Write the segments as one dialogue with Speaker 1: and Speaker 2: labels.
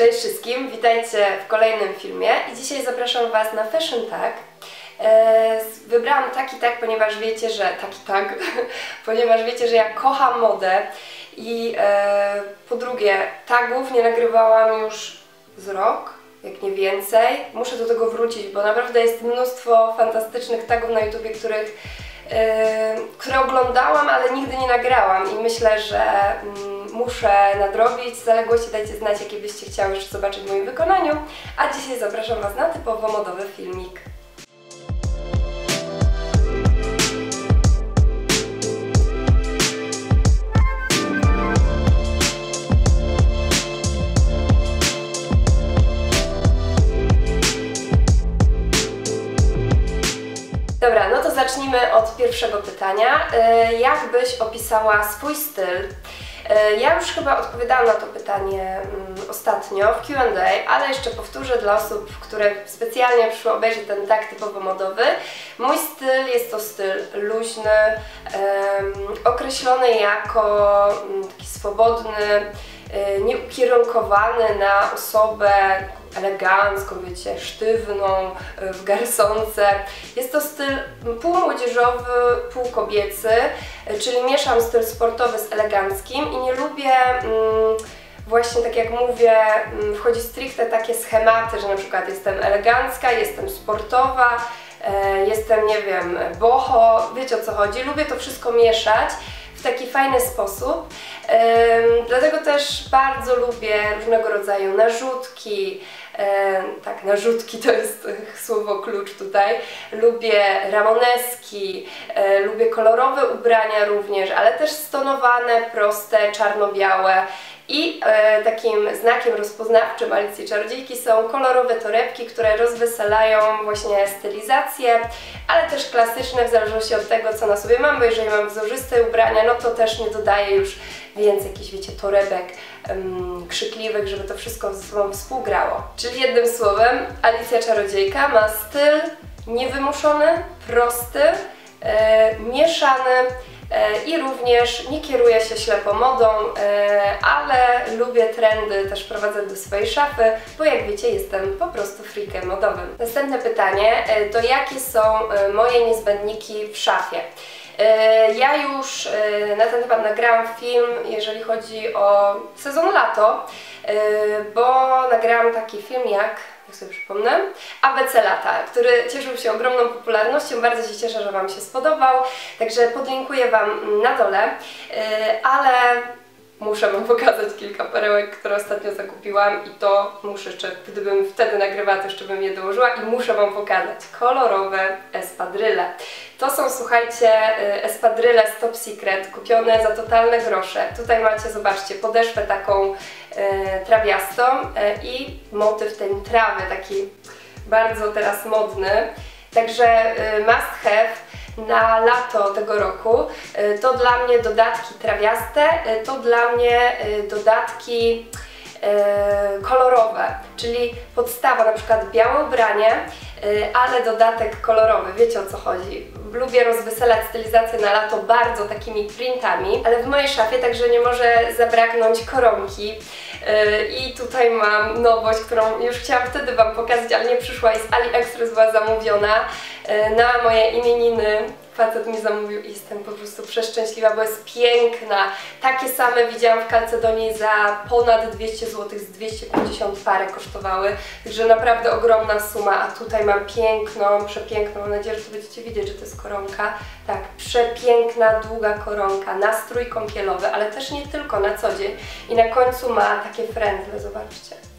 Speaker 1: Cześć wszystkim, witajcie w kolejnym filmie i dzisiaj zapraszam Was na Fashion Tag. E, wybrałam taki tag, ponieważ wiecie, że taki tag, ponieważ wiecie, że ja kocham modę i e, po drugie tagów nie nagrywałam już z rok, jak nie więcej. Muszę do tego wrócić, bo naprawdę jest mnóstwo fantastycznych tagów na YouTubie, których które oglądałam, ale nigdy nie nagrałam i myślę, że mm, muszę nadrobić zaległości. Dajcie znać, jakie byście chciały jeszcze zobaczyć w moim wykonaniu. A dzisiaj zapraszam Was na typowo modowy filmik. Pierwszego pytania. E, jak byś opisała swój styl? E, ja już chyba odpowiadałam na to pytanie mm, ostatnio w Q&A, ale jeszcze powtórzę dla osób, które specjalnie przyszły obejrzeć ten tak typowo modowy. Mój styl jest to styl luźny, określony jako mm, taki swobodny, e, nieukierunkowany na osobę elegancką, wiecie, sztywną, y, w garsonce. Jest to styl półmłodzieżowy, półkobiecy, czyli mieszam styl sportowy z eleganckim i nie lubię mm, właśnie tak jak mówię, mm, wchodzi stricte takie schematy, że na przykład jestem elegancka, jestem sportowa, e, jestem, nie wiem, boho, wiecie o co chodzi. Lubię to wszystko mieszać w taki fajny sposób. Dlatego też bardzo lubię różnego rodzaju narzutki, tak, narzutki to jest słowo klucz tutaj. Lubię ramoneski, e, lubię kolorowe ubrania również, ale też stonowane, proste, czarno-białe. I e, takim znakiem rozpoznawczym Alicji Czarodziejki są kolorowe torebki, które rozweselają właśnie stylizację, ale też klasyczne w zależności od tego, co na sobie mam, bo jeżeli mam wzorzyste ubrania, no to też nie dodaję już więcej jakichś, wiecie, torebek um, krzykliwych, żeby to wszystko ze sobą współgrało. Czyli jednym słowem, Alicja Czarodziejka ma styl niewymuszony, prosty, e, mieszany, i również nie kieruję się ślepo modą, e, ale lubię trendy też wprowadzać do swojej szafy, bo jak wiecie jestem po prostu freakiem modowym. Następne pytanie e, to jakie są moje niezbędniki w szafie? Ja już na ten temat nagrałam film, jeżeli chodzi o sezon lato, bo nagrałam taki film jak jak sobie przypomnę, ABC Lata, który cieszył się ogromną popularnością. Bardzo się cieszę, że Wam się spodobał, także podlinkuję Wam na dole, y, ale muszę Wam pokazać kilka perełek, które ostatnio zakupiłam i to muszę jeszcze, gdybym wtedy nagrywała, to jeszcze bym je dołożyła i muszę Wam pokazać kolorowe espadryle. To są, słuchajcie, y, espadryle z Top Secret, kupione za totalne grosze. Tutaj macie, zobaczcie, podeszwę taką trawiastą e, i motyw tej trawy, taki bardzo teraz modny. Także e, must have na lato tego roku. E, to dla mnie dodatki trawiaste, e, to dla mnie e, dodatki kolorowe, czyli podstawa, na przykład białe ubranie, ale dodatek kolorowy, wiecie o co chodzi. Lubię rozweselać stylizację na lato bardzo takimi printami, ale w mojej szafie także nie może zabraknąć koronki. I tutaj mam nowość, którą już chciałam wtedy Wam pokazać, ale nie przyszła i z AliExpress była zamówiona na moje imieniny facet mi zamówił i jestem po prostu przeszczęśliwa, bo jest piękna. Takie same widziałam w Calcedonii za ponad 200 zł, z 250 parę kosztowały, także naprawdę ogromna suma, a tutaj mam piękną, przepiękną, mam nadzieję, że tu będziecie widzieć, że to jest koronka. Tak, przepiękna, długa koronka, nastrój kąpielowy, ale też nie tylko, na co dzień. I na końcu ma takie frędzle, zobaczcie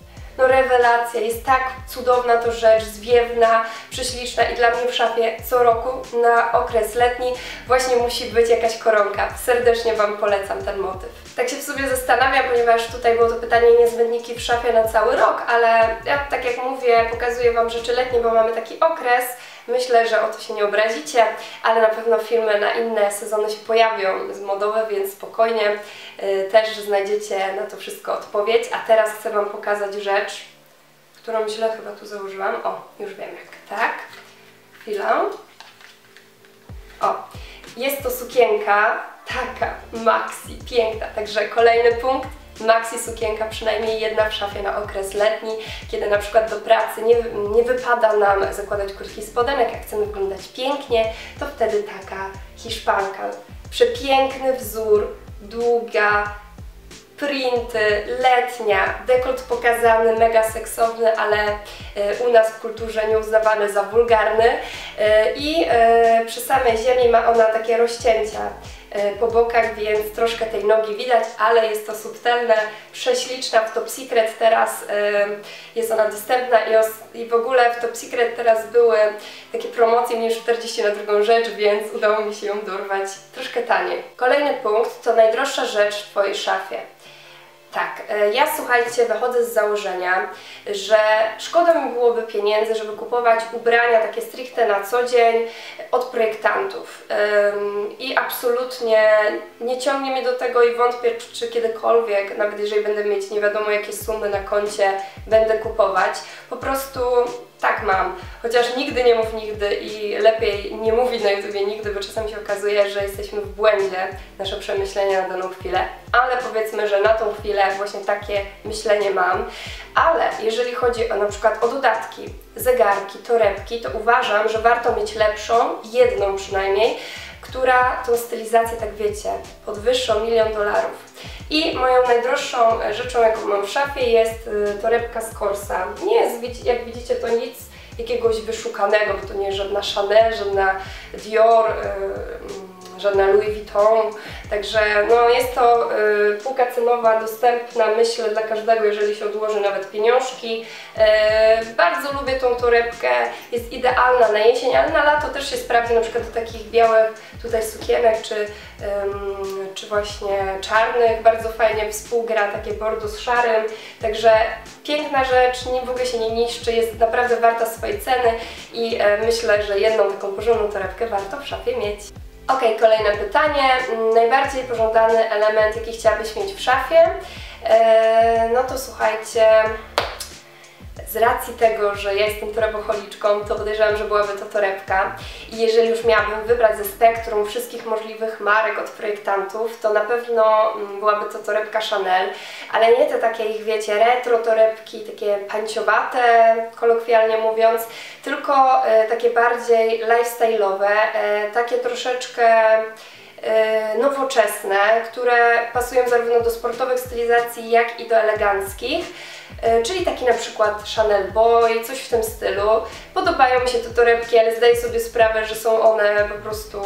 Speaker 1: no rewelacja, jest tak cudowna to rzecz, zwiewna, prześliczna i dla mnie w szafie co roku na okres letni właśnie musi być jakaś koronka. Serdecznie Wam polecam ten motyw. Tak się w sobie zastanawiam, ponieważ tutaj było to pytanie niezbędniki w szafie na cały rok, ale ja tak jak mówię, pokazuję Wam rzeczy letnie, bo mamy taki okres, Myślę, że o to się nie obrazicie, ale na pewno filmy na inne sezony się pojawią z modowe, więc spokojnie y, też znajdziecie na to wszystko odpowiedź. A teraz chcę Wam pokazać rzecz, którą źle chyba tu założyłam. O, już wiem jak. Tak. Chwilę. O, jest to sukienka taka maxi, piękna. Także kolejny punkt maxi sukienka, przynajmniej jedna w szafie na okres letni, kiedy na przykład do pracy nie, nie wypada nam zakładać krótkich spodenek, jak chcemy wyglądać pięknie, to wtedy taka hiszpanka. Przepiękny wzór, długa, printy, letnia, dekolt pokazany, mega seksowny, ale e, u nas w kulturze nieuznawany za wulgarny e, i e, przy samej ziemi ma ona takie rozcięcia po bokach, więc troszkę tej nogi widać, ale jest to subtelne, prześliczna w Top Secret teraz jest ona dostępna i, w ogóle w Top Secret teraz były takie promocje mniej 40 na drugą rzecz, więc udało mi się ją dorwać troszkę taniej. Kolejny punkt to najdroższa rzecz w Twojej szafie. Tak, e, ja słuchajcie, wychodzę z założenia, że szkoda mi byłoby pieniędzy, żeby kupować ubrania takie stricte na co dzień od projektantów. I absolutnie nie ciągnie mnie do tego i wątpię, czy kiedykolwiek, nawet jeżeli będę mieć nie wiadomo jakie sumy na koncie, będę kupować. Po prostu tak mam, chociaż nigdy nie mów nigdy i lepiej nie mówić na YouTubie nigdy, bo czasem się okazuje, że jesteśmy w błędzie, nasze przemyślenia na daną chwilę, ale powiedzmy, że na tą chwilę właśnie takie myślenie mam, ale jeżeli chodzi o na przykład o dodatki, zegarki, torebki, to uważam, że warto mieć lepszą, jedną przynajmniej, która tą stylizację, tak wiecie, podwyższa milion dolarów. I moją najdroższą rzeczą, jaką mam w szafie jest y, torebka z Corsa. Nie jest, jak widzicie, to nic jakiegoś wyszukanego, bo to nie jest żadna Chanel, żadna Dior, yy, żadna Louis Vuitton, także no, jest to y, półka cenowa dostępna myślę dla każdego, jeżeli się odłoży nawet pieniążki. Y, bardzo lubię tą torebkę, jest idealna na jesień, ale na lato też się sprawdzi na przykład do takich białych tutaj sukienek, czy, czy właśnie czarnych, bardzo fajnie współgra takie bordo z szarym, także piękna rzecz, nie, w ogóle się nie niszczy, jest naprawdę warta swojej ceny i e, myślę, że jedną taką porządną torebkę warto w szafie mieć. Ok, kolejne pytanie. Mm, najbardziej pożądany element, jaki chciałabyś mieć w szafie? Eee, no to słuchajcie, z racji tego, że ja jestem toreboholiczką, to podejrzewam, że byłaby to torebka. I jeżeli już miałabym wybrać ze spektrum wszystkich możliwych marek od projektantów, to na pewno mm, byłaby to torebka Chanel, ale nie te takie ich, wiecie, retro torebki, takie panciowate, kolokwialnie mówiąc, tylko e, takie bardziej lifestyle'owe, e, takie troszeczkę nowoczesne, które pasują zarówno do sportowych stylizacji, jak i do eleganckich. E, czyli taki na przykład Chanel Boy, coś w tym stylu. Podobają mi się te torebki, ale zdaję sobie sprawę, że są one po prostu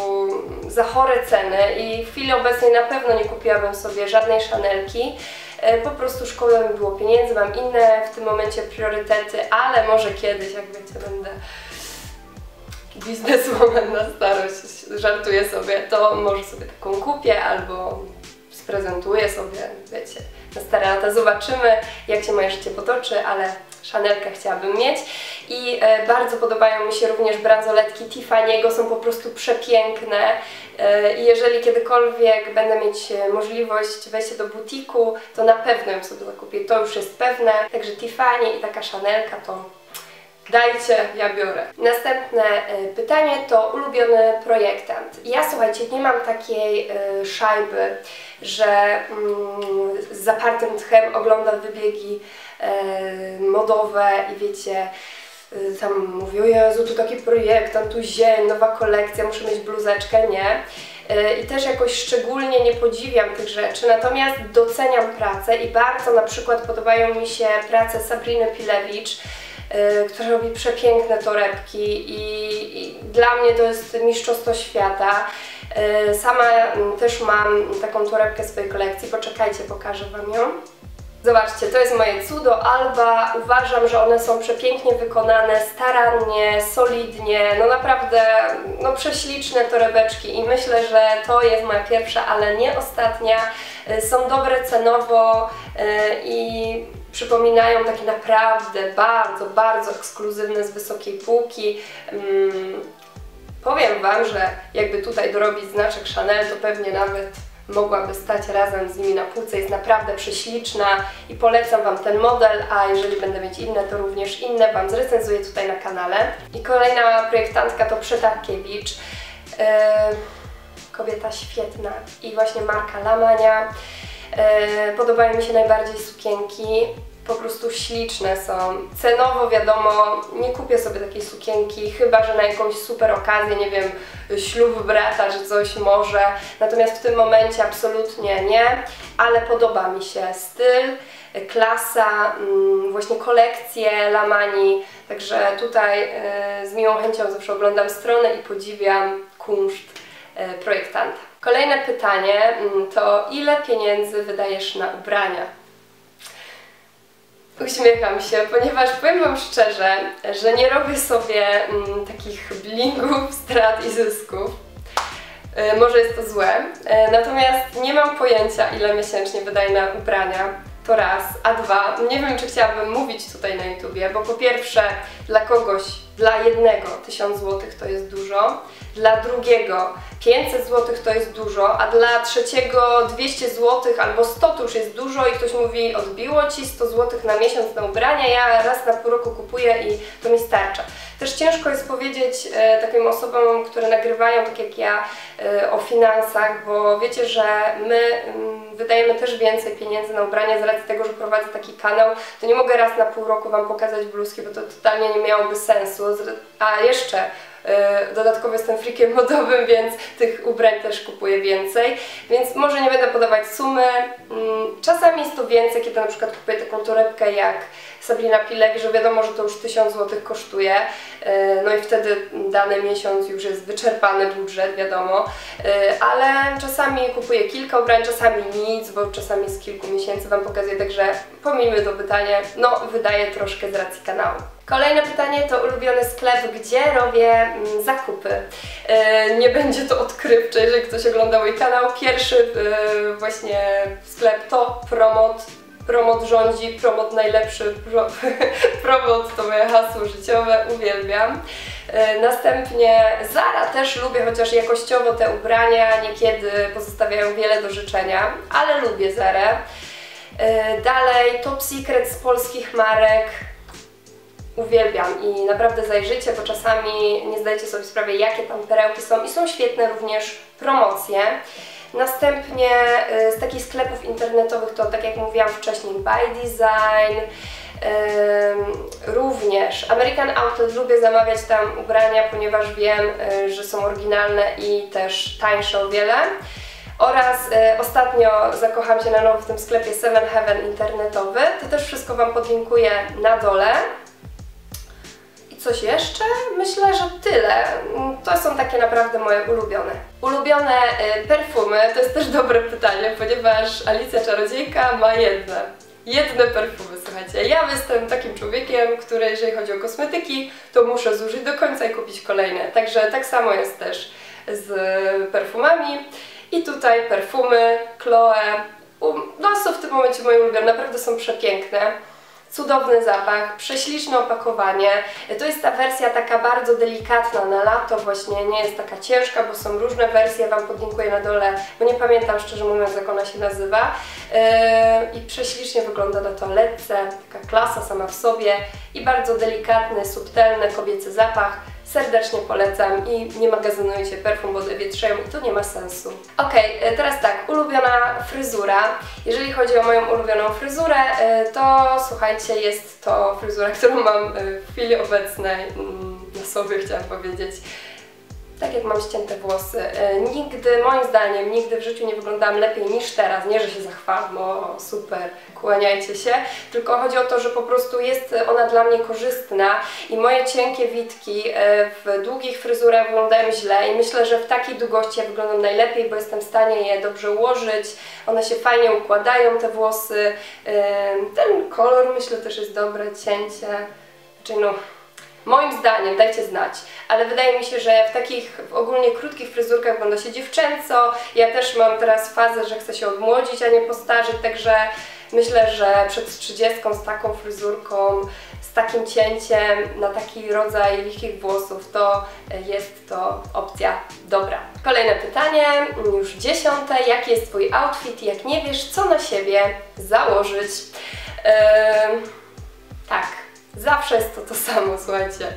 Speaker 1: za chore ceny i w chwili obecnej na pewno nie kupiłabym sobie żadnej Chanelki. E, po prostu szkoda mi było pieniędzy, mam inne w tym momencie priorytety, ale może kiedyś, jak wiecie, będę bizneswoman na starość, żartuję sobie, to może sobie taką kupię albo sprezentuję sobie, wiecie, na stare lata. Zobaczymy, jak się moje życie potoczy, ale Chanelkę chciałabym mieć. I e, bardzo podobają mi się również bransoletki Tiffany'ego, są po prostu przepiękne. E, I jeżeli kiedykolwiek będę mieć e, możliwość wejścia do butiku, to na pewno ją sobie kupię, to już jest pewne. Także Tiffany i taka Chanelka to Dajcie, ja biorę. Następne y, pytanie to ulubiony projektant. Ja słuchajcie, nie mam takiej y, szajby, że mm, z zapartym tchem oglądam wybiegi y, modowe i wiecie, tam mówię, o Jezu, tu taki projektant, tu zień, nowa kolekcja, muszę mieć bluzeczkę, nie. I też jakoś szczególnie nie podziwiam tych rzeczy, natomiast doceniam pracę i bardzo na przykład podobają mi się prace Sabriny Pilewicz, która robi przepiękne torebki i, i dla mnie to jest mistrzostwo świata. Y, sama też mam taką torebkę w swojej kolekcji, poczekajcie, pokażę Wam ją. Zobaczcie, to jest moje cudo Alba. Uważam, że one są przepięknie wykonane, starannie, solidnie, no naprawdę no prześliczne torebeczki i myślę, że to jest moja pierwsza, ale nie ostatnia. Y, są dobre cenowo i przypominają takie naprawdę bardzo, bardzo ekskluzywne z wysokiej półki. Hmm, powiem Wam, że jakby tutaj dorobić znaczek Chanel, to pewnie nawet mogłaby stać razem z nimi na półce. Jest naprawdę prześliczna i polecam Wam ten model, a jeżeli będę mieć inne, to również inne Wam zrecenzuję tutaj na kanale. I kolejna projektantka to Przytarkiewicz. Yy, kobieta świetna i właśnie marka Lamania. E, podobają mi się najbardziej sukienki po prostu śliczne są. Cenowo wiadomo, nie kupię sobie takiej sukienki, chyba że na jakąś super okazję, nie wiem, ślub brata czy coś może. Natomiast w tym momencie absolutnie nie, ale podoba mi się styl, klasa, mm, właśnie kolekcje Lamani, także tutaj e, z miłą chęcią zawsze oglądam stronę i podziwiam kunszt e, projektanta. Kolejne pytanie mm, to ile pieniędzy wydajesz na ubrania? Uśmiecham się, ponieważ powiem Wam szczerze, że nie robię sobie mm, takich blingów, strat i zysków. E, może jest to złe, e, natomiast nie mam pojęcia ile miesięcznie wydaję na ubrania. To raz, a dwa, nie wiem czy chciałabym mówić tutaj na YouTubie, bo po pierwsze dla kogoś, dla jednego 1000 zł to jest dużo, dla drugiego 500 zł to jest dużo, a dla trzeciego 200 zł albo 100 to już jest dużo i ktoś mówi odbiło Ci 100 zł na miesiąc na ubrania, ja raz na pół roku kupuję i to mi starcza. Też ciężko jest powiedzieć e, takim osobom, które nagrywają, tak jak ja, e, o finansach, bo wiecie, że my mm, wydajemy też więcej pieniędzy na ubrania z racji tego, że prowadzę taki kanał, to nie mogę raz na pół roku Wam pokazać bluzki, bo to totalnie nie miałoby sensu. A jeszcze dodatkowo jestem freakiem modowym, więc tych ubrań też kupuję więcej, więc może nie będę podawać sumy. Mm, czasami jest to więcej, kiedy na przykład kupuję taką torebkę jak Sabrina Pilewi, że wiadomo, że to już 1000 zł kosztuje, e, no i wtedy dany miesiąc już jest wyczerpany budżet, wiadomo, e, ale czasami kupuję kilka ubrań, czasami nic, bo czasami z kilku miesięcy Wam pokazuję, także pomijmy to pytanie, no wydaję troszkę z racji kanału. Kolejne pytanie to ulubiony sklep, gdzie robię mm, zakupy. E, nie będzie to odkrywcze, jeżeli ktoś ogląda mój kanał. Pierwszy e, właśnie sklep to Promot. Promot rządzi, Promot najlepszy, pro, Promot to moje hasło życiowe, uwielbiam. E, następnie Zara też lubię, chociaż jakościowo te ubrania niekiedy pozostawiają wiele do życzenia, ale lubię Zarę. Dalej Top Secret z polskich marek, uwielbiam i naprawdę zajrzycie, bo czasami nie zdajecie sobie sprawy, jakie tam perełki są i są świetne również promocje. Następnie y, z takich sklepów internetowych to, tak jak mówiłam wcześniej, By Design, również American Outlet lubię zamawiać tam ubrania, ponieważ wiem, y, że są oryginalne i też tańsze o wiele. Oraz y, ostatnio zakocham się na nowo w tym sklepie Seven Heaven internetowy. To też wszystko Wam podlinkuję na dole. Coś jeszcze? Myślę, że tyle. To są takie naprawdę moje ulubione. Ulubione y, perfumy to jest też dobre pytanie, ponieważ Alicja Czarodziejka ma jedne. Jedne perfumy, słuchajcie. Ja jestem takim człowiekiem, który jeżeli chodzi o kosmetyki, to muszę zużyć do końca i kupić kolejne. Także tak samo jest też z perfumami. I tutaj perfumy, Chloe. No są w tym momencie moje ulubione, naprawdę są przepiękne. Cudowny zapach, prześliczne opakowanie. To jest ta wersja taka bardzo delikatna na lato, właśnie nie jest taka ciężka, bo są różne wersje, Wam podlinkuję na dole, bo nie pamiętam szczerze mówiąc jak ona się nazywa. Yy, I prześlicznie wygląda na toaletce, taka klasa sama w sobie i bardzo delikatny, subtelny kobiecy zapach serdecznie polecam i nie magazynujcie perfum, bo wietrzeją i to nie ma sensu. Ok, e, teraz tak, ulubiona fryzura. Jeżeli chodzi o moją ulubioną fryzurę, e, to słuchajcie, jest to fryzura, którą mam e, w chwili obecnej mm, na sobie, chciałam powiedzieć tak jak mam ścięte włosy. E, nigdy, moim zdaniem, nigdy w życiu nie wyglądam lepiej niż teraz. Nie, że się zachwalam, o super, kłaniajcie się. Tylko chodzi o to, że po prostu jest ona dla mnie korzystna i moje cienkie witki e, w długich fryzurach wyglądają źle i myślę, że w takiej długości ja wyglądam najlepiej, bo jestem w stanie je dobrze ułożyć. One się fajnie układają, te włosy. E, ten kolor myślę też jest dobre, cięcie. Znaczy no, Moim zdaniem, dajcie znać, ale wydaje mi się, że w takich w ogólnie krótkich fryzurkach wygląda się dziewczęco. Ja też mam teraz fazę, że chcę się odmłodzić, a nie postarzyć, także myślę, że przed 30 z taką fryzurką, z takim cięciem na taki rodzaj lichych włosów, to jest to opcja dobra. Kolejne pytanie, już dziesiąte. Jaki jest Twój outfit? Jak nie wiesz, co na siebie założyć? Yy, tak, Zawsze jest to to samo, słuchajcie.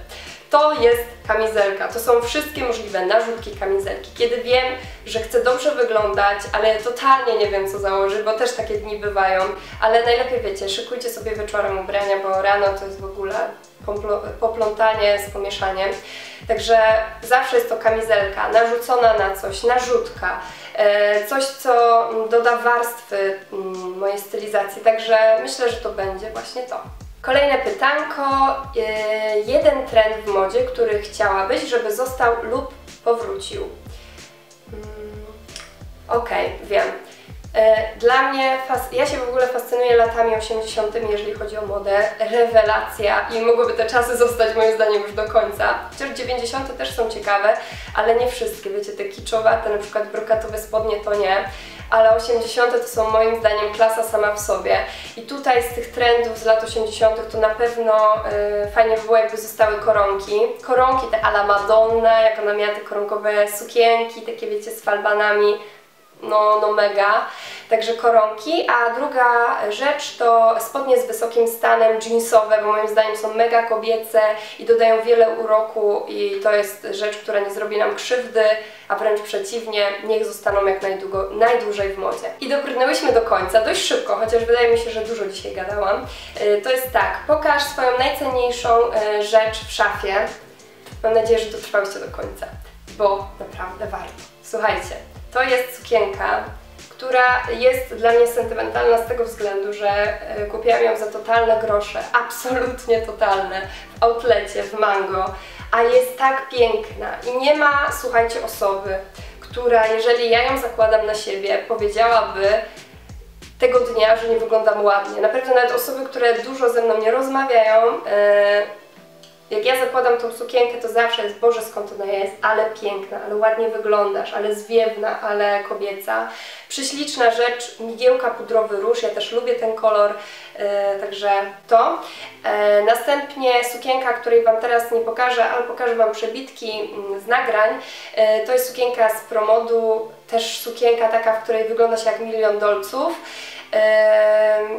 Speaker 1: To jest kamizelka. To są wszystkie możliwe narzutki kamizelki. Kiedy wiem, że chcę dobrze wyglądać, ale totalnie nie wiem co założyć, bo też takie dni bywają, ale najlepiej wiecie, szykujcie sobie wieczorem ubrania, bo rano to jest w ogóle poplątanie z pomieszaniem. Także zawsze jest to kamizelka narzucona na coś, narzutka, e, coś co doda warstwy mm, mojej stylizacji. Także myślę, że to będzie właśnie to. Kolejne pytanko. E, jeden trend w modzie, który chciałabyś, żeby został lub powrócił. Mm, okej, okay, wiem. E, dla mnie, ja się w ogóle fascynuję latami 80., jeżeli chodzi o modę, rewelacja i mogłyby te czasy zostać moim zdaniem już do końca. Chociaż 90. też są ciekawe, ale nie wszystkie, wiecie, te kiczowate, na przykład brokatowe spodnie to nie, ale 80. to są moim zdaniem klasa sama w sobie. I tutaj z tych trendów z lat 80. to na pewno yy, fajnie by było, jakby zostały koronki. Koronki te ala Madonna, jak ona miała te koronkowe sukienki, takie wiecie, z falbanami no, no mega. Także koronki, a druga rzecz to spodnie z wysokim stanem jeansowe, bo moim zdaniem są mega kobiece i dodają wiele uroku i to jest rzecz, która nie zrobi nam krzywdy, a wręcz przeciwnie, niech zostaną jak najdługo, najdłużej w modzie. I dobrnęłyśmy do końca, dość szybko, chociaż wydaje mi się, że dużo dzisiaj gadałam. Y, to jest tak, pokaż swoją najcenniejszą y, rzecz w szafie. Mam nadzieję, że dotrwałyście do końca, bo naprawdę warto. Słuchajcie, to jest sukienka, która jest dla mnie sentymentalna z tego względu, że e, kupiłam ją za totalne grosze, absolutnie totalne, w outlecie, w Mango, a jest tak piękna i nie ma, słuchajcie, osoby, która, jeżeli ja ją zakładam na siebie, powiedziałaby tego dnia, że nie wyglądam ładnie. Naprawdę nawet osoby, które dużo ze mną nie rozmawiają, e, jak ja zakładam tą sukienkę, to zawsze jest, Boże, skąd ona jest, ale piękna, ale ładnie wyglądasz, ale zwiewna, ale kobieca. Prześliczna rzecz, migiełka pudrowy róż, ja też lubię ten kolor, yy, także to. Yy, następnie sukienka, której Wam teraz nie pokażę, ale pokażę Wam przebitki yy, z nagrań. Yy, to jest sukienka z promodu, też sukienka taka, w której wygląda się jak milion dolców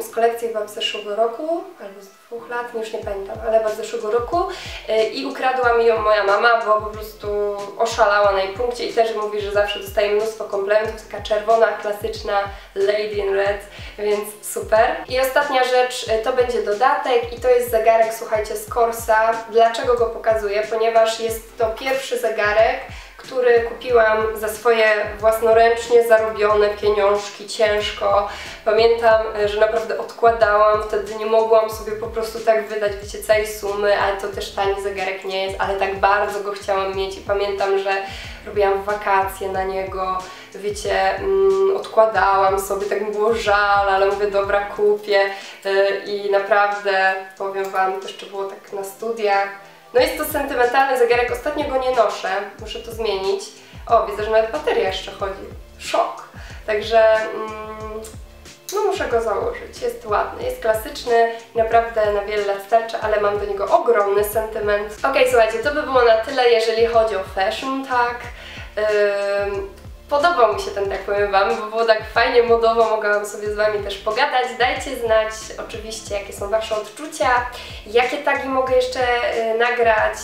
Speaker 1: z kolekcji chyba z zeszłego roku, albo z dwóch lat, już nie pamiętam, ale chyba z zeszłego roku e, i ukradła mi ją moja mama, bo po prostu oszalała na jej punkcie i też mówi, że zawsze dostaje mnóstwo komplementów, taka czerwona, klasyczna Lady in Red, więc super. I ostatnia rzecz, e, to będzie dodatek i to jest zegarek, słuchajcie, z Corsa. Dlaczego go pokazuję? Ponieważ jest to pierwszy zegarek, który kupiłam za swoje własnoręcznie zarobione pieniążki, ciężko. Pamiętam, że naprawdę odkładałam, wtedy nie mogłam sobie po prostu tak wydać, wiecie, całej sumy, ale to też tani zegarek nie jest, ale tak bardzo go chciałam mieć i pamiętam, że robiłam wakacje na niego, wiecie, mm, odkładałam sobie, tak mi było żal, ale mówię, dobra, kupię yy, i naprawdę, powiem Wam, to jeszcze było tak na studiach, no jest to sentymentalny zegarek, ostatnio go nie noszę, muszę to zmienić. O, widzę, że nawet bateria jeszcze chodzi. Szok! Także mm, no muszę go założyć. Jest ładny, jest klasyczny naprawdę na wiele lat starczy, ale mam do niego ogromny sentyment. Ok, słuchajcie, to by było na tyle, jeżeli chodzi o fashion, tak? Podobał mi się ten tak powiem Wam, bo było tak fajnie modowo, mogłam sobie z Wami też pogadać. Dajcie znać oczywiście, jakie są Wasze odczucia, jakie tagi mogę jeszcze y, nagrać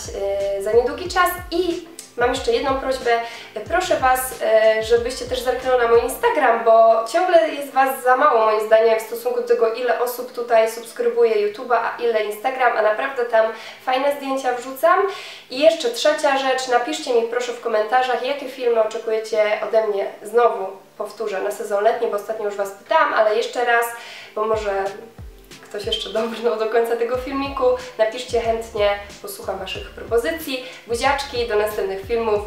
Speaker 1: y, za niedługi czas i Mam jeszcze jedną prośbę. Proszę Was, e, żebyście też zerknęli na mój Instagram, bo ciągle jest Was za mało moim zdaniem w stosunku do tego, ile osób tutaj subskrybuje YouTube'a, a ile Instagram, a naprawdę tam fajne zdjęcia wrzucam. I jeszcze trzecia rzecz, napiszcie mi proszę w komentarzach, jakie filmy oczekujecie ode mnie znowu, powtórzę, na sezon letni, bo ostatnio już Was pytałam, ale jeszcze raz, bo może ktoś jeszcze dobrnął do końca tego filmiku, napiszcie chętnie, posłucham Waszych propozycji. Buziaczki, do następnych filmów.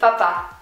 Speaker 1: Pa, pa!